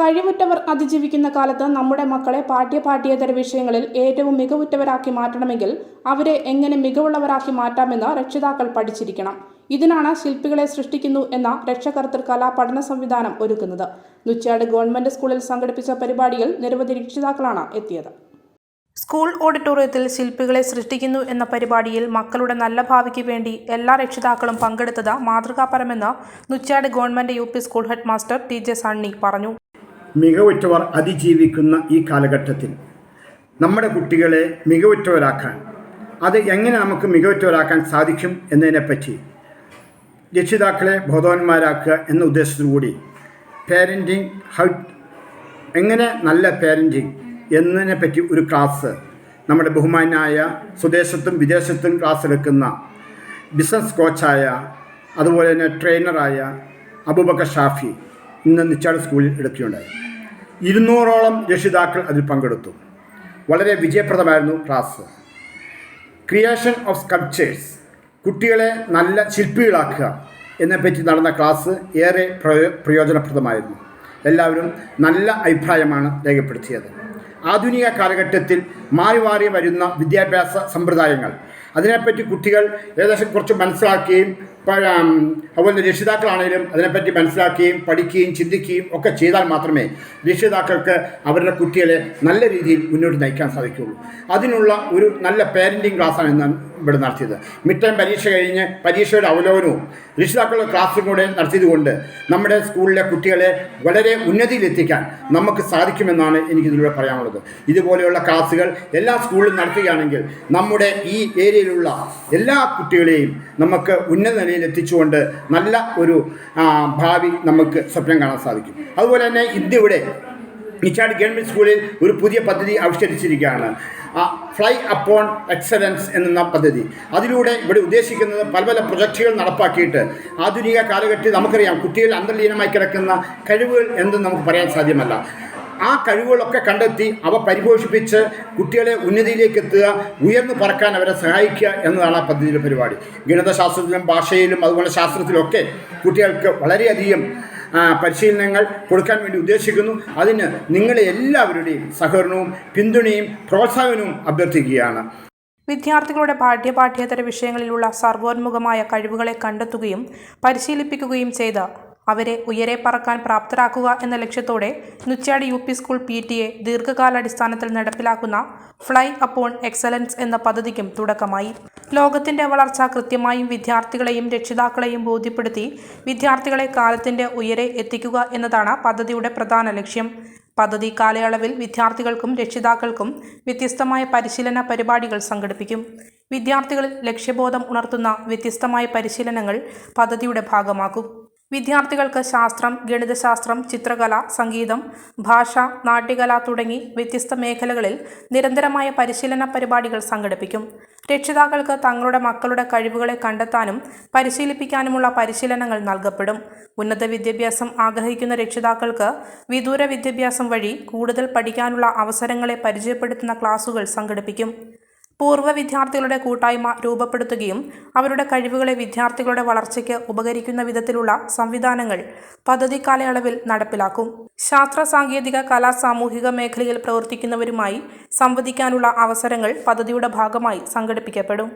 കഴിവുറ്റവർ അതിജീവിക്കുന്ന കാലത്ത് നമ്മുടെ മക്കളെ പാഠ്യ പാഠ്യേതര വിഷയങ്ങളിൽ ഏറ്റവും മികവുറ്റവരാക്കി മാറ്റണമെങ്കിൽ അവരെ എങ്ങനെ മികവുള്ളവരാക്കി മാറ്റാമെന്ന് രക്ഷിതാക്കൾ പഠിച്ചിരിക്കണം. ഇതിനാണ് ശില്പികളെ സൃഷ്ടിക്കുന്നു എന്ന രക്ഷകർത്തൃ കലാ പഠന സംവിധാനം ഒരുക്കുന്നത്. നുച്ചാട് ഗവൺമെന്റ് സ്കൂളിൽ സംഘടിപ്പിച്ച പരിപാടിയിൽ നിരവധി രക്ഷിതാക്കളാണ് എത്തിയത്. സ്കൂൾ ഓഡിറ്റോറിയത്തിൽ ശില്പികളെ സൃഷ്ടിക്കുന്നു എന്ന പരിപാടിയിൽ മക്കളുടെ നല്ല ഭാവിക്ക് വേണ്ടി എല്ലാ രക്ഷിതാക്കളും പങ്കെടുത്തത് മാതൃകാപരമെന്ന് Nuchad government U school head master T J Sunny പറഞ്ഞു. മികവുറ്റവർ അതിജീവിക്കുന്ന ഈ കാലഘട്ടത്തിൽ നമ്മുടെ കുട്ടികളെ മികവുറ്റവരാക്കാൻ അത് എങ്ങനെ നമുക്ക് മികവുറ്റവരാക്കാൻ സാധിക്കും എന്നതിനെപ്പറ്റി രക്ഷിതാക്കളെ ബോധവാന്മാരാക്കുക എന്ന ഉദ്ദേശത്തോടുകൂടി പേരന്റിങ് ഹൗ എങ്ങനെ നല്ല പേരന്റിങ് എന്നതിനെപ്പറ്റി ഒരു ക്ലാസ് നമ്മുടെ ബഹുമാനായ സ്വദേശത്തും വിദേശത്തും ക്ലാസ് എടുക്കുന്ന ബിസിനസ് കോച്ചായ അതുപോലെ തന്നെ ട്രെയിനറായ അബൂബക്കർ ഷാഫി ഇന്ന് നിച്ചാട് സ്കൂളിൽ എടുക്കുകയുണ്ടായി. ഇരുന്നൂറോളം രക്ഷിതാക്കൾ അതിൽ പങ്കെടുത്തു. വളരെ വിജയപ്രദമായിരുന്നു ക്ലാസ് ക്രിയേഷൻ ഓഫ് സ്കൾപ്ചേഴ്സ് കുട്ടികളെ നല്ല ശില്പികളാക്കുക എന്നെപ്പറ്റി നടന്ന ക്ലാസ് ഏറെ പ്രയോ പ്രയോജനപ്രദമായിരുന്നു. എല്ലാവരും നല്ല അഭിപ്രായമാണ് രേഖപ്പെടുത്തിയത്. ആധുനിക കാലഘട്ടത്തിൽ മാറി മാറി വരുന്ന വിദ്യാഭ്യാസ സമ്പ്രദായങ്ങൾ. അതിനെപ്പറ്റി കുട്ടികൾ ഏകദേശം കുറച്ച് മനസ്സിലാക്കുകയും അതുപോലെ രക്ഷിതാക്കളാണെങ്കിലും അതിനെപ്പറ്റി മനസ്സിലാക്കുകയും പഠിക്കുകയും ചിന്തിക്കുകയും ഒക്കെ ചെയ്താൽ മാത്രമേ രക്ഷിതാക്കൾക്ക് അവരുടെ കുട്ടികളെ നല്ല രീതിയിൽ മുന്നോട്ട് നയിക്കാൻ സാധിക്കുകയുള്ളൂ. അതിനുള്ള ഒരു നല്ല പേരന്റിങ് ക്ലാസ്സാണ് ഇന്ന് ഇവിടെ നടത്തിയത്. മിഡ് ടൈം പരീക്ഷ കഴിഞ്ഞ് പരീക്ഷയുടെ അവലോകനവും രക്ഷിതാക്കളുടെ ക്ലാസ്സും കൂടെ നടത്തിയതുകൊണ്ട് നമ്മുടെ സ്കൂളിലെ കുട്ടികളെ വളരെ ഉന്നതിയിലെത്തിക്കാൻ നമുക്ക് സാധിക്കുമെന്നാണ് എനിക്കിതിലൂടെ പറയാനുള്ളത്. ഇതുപോലെയുള്ള ക്ലാസ്സുകൾ എല്ലാ സ്കൂളിലും നടത്തുകയാണെങ്കിൽ നമ്മുടെ ഈ ഏരിയയിലുള്ള എല്ലാ കുട്ടികളെയും നമുക്ക് ഉന്നത നിലയിൽ എത്തിച്ചുകൊണ്ട് നല്ല ഒരു ഭാവി നമുക്ക് സ്വപ്നം കാണാൻ സാധിക്കും. അതുപോലെ തന്നെ ഇന്ത്യയുടെ നിച്ചാട് ഗവൺമെന്റ് സ്കൂളിൽ ഒരു പുതിയ പദ്ധതി ആവിഷ്കരിച്ചിരിക്കുകയാണ്. ഫ്ലൈ അപ്പോൺ എക്സലൻസ് എന്ന പദ്ധതി. അതിലൂടെ ഇവിടെ ഉദ്ദേശിക്കുന്നത് പല പല പ്രൊജക്റ്റുകൾ നടപ്പാക്കിയിട്ട് ആധുനിക കാലഘട്ടത്തിൽ നമുക്കറിയാം കുട്ടികൾ അന്തർലീനമായി കിടക്കുന്ന കഴിവുകൾ എന്തും നമുക്ക് പറയാൻ സാധ്യമല്ല. ആ കഴിവുകളൊക്കെ കണ്ടെത്തി അവ പരിപോഷിപ്പിച്ച് കുട്ടികളെ ഉന്നതിയിലേക്ക് എത്തുക ഉയർന്നു പറക്കാൻ അവരെ സഹായിക്കുക എന്നതാണ് ആ പദ്ധതിയുടെ പരിപാടി. ഗണിതശാസ്ത്രത്തിലും ഭാഷയിലും അതുപോലെ ശാസ്ത്രത്തിലൊക്കെ കുട്ടികൾക്ക് വളരെയധികം പരിശീലനങ്ങൾ കൊടുക്കാൻ വേണ്ടി ഉദ്ദേശിക്കുന്നു. അതിന് നിങ്ങളെ എല്ലാവരുടെയും സഹകരണവും പിന്തുണയും പ്രോത്സാഹനവും അഭ്യർത്ഥിക്കുകയാണ്. വിദ്യാർത്ഥികളുടെ പാഠ്യപാഠ്യേതര വിഷയങ്ങളിലുള്ള സർവോന്മുഖമായ കഴിവുകളെ കണ്ടെത്തുകയും പരിശീലിപ്പിക്കുകയും ചെയ്ത് അവരെ ഉയരെ പറക്കാൻ പ്രാപ്തരാക്കുക എന്ന ലക്ഷ്യത്തോടെ Nuchad U P school P T A ദീർഘകാലാടിസ്ഥാനത്തിൽ നടപ്പിലാക്കുന്ന ഫ്ലൈ അപ്പോൺ എക്സലൻസ് എന്ന പദ്ധതിക്കും തുടക്കമായി. ലോകത്തിന്റെ വളർച്ച കൃത്യമായും വിദ്യാർത്ഥികളെയും രക്ഷിതാക്കളെയും ബോധ്യപ്പെടുത്തി വിദ്യാർത്ഥികളെ കാലത്തിന്റെ ഉയരെ എത്തിക്കുക എന്നതാണ് പദ്ധതിയുടെ പ്രധാന ലക്ഷ്യം. പദ്ധതി കാലയളവിൽ വിദ്യാർത്ഥികൾക്കും രക്ഷിതാക്കൾക്കും വ്യത്യസ്തമായ പരിശീലന പരിപാടികൾ സംഘടിപ്പിക്കും. വിദ്യാർത്ഥികളിൽ ലക്ഷ്യബോധം ഉണർത്തുന്ന വ്യത്യസ്തമായ പരിശീലനങ്ങൾ പദ്ധതിയുടെ ഭാഗമാക്കും. വിദ്യാർത്ഥികൾക്ക് ശാസ്ത്രം ഗണിതശാസ്ത്രം ചിത്രകല സംഗീതം ഭാഷ നാട്യകല തുടങ്ങി വ്യത്യസ്ത മേഖലകളിൽ നിരന്തരമായ പരിശീലന പരിപാടികൾ സംഘടിപ്പിക്കും. രക്ഷിതാക്കൾക്ക് തങ്ങളുടെ മക്കളുടെ കഴിവുകളെ കണ്ടെത്താനും പരിശീലിപ്പിക്കാനുമുള്ള പരിശീലനങ്ങൾ നൽകപ്പെടും. ഉന്നത വിദ്യാഭ്യാസം ആഗ്രഹിക്കുന്ന രക്ഷിതാക്കൾക്ക് വിദൂര വിദ്യാഭ്യാസം വഴി കൂടുതൽ പഠിക്കാനുള്ള അവസരങ്ങളെ പരിചയപ്പെടുത്തുന്ന ക്ലാസുകൾ സംഘടിപ്പിക്കും. പൂർവ വിദ്യാർത്ഥികളുടെ കൂട്ടായ്മ രൂപപ്പെടുത്തുകയും അവരുടെ കഴിവുകളെ വിദ്യാർത്ഥികളുടെ വളർച്ചയ്ക്ക് ഉപകരിക്കുന്ന വിധത്തിലുള്ള സംവിധാനങ്ങൾ പദ്ധതി കാലയളവിൽ നടപ്പിലാക്കും. ശാസ്ത്ര സാങ്കേതിക കലാ സാമൂഹിക മേഖലയിൽ പ്രവർത്തിക്കുന്നവരുമായി സംവദിക്കാനുള്ള അവസരങ്ങൾ പദ്ധതിയുടെ ഭാഗമായി സംഘടിപ്പിക്കപ്പെടും.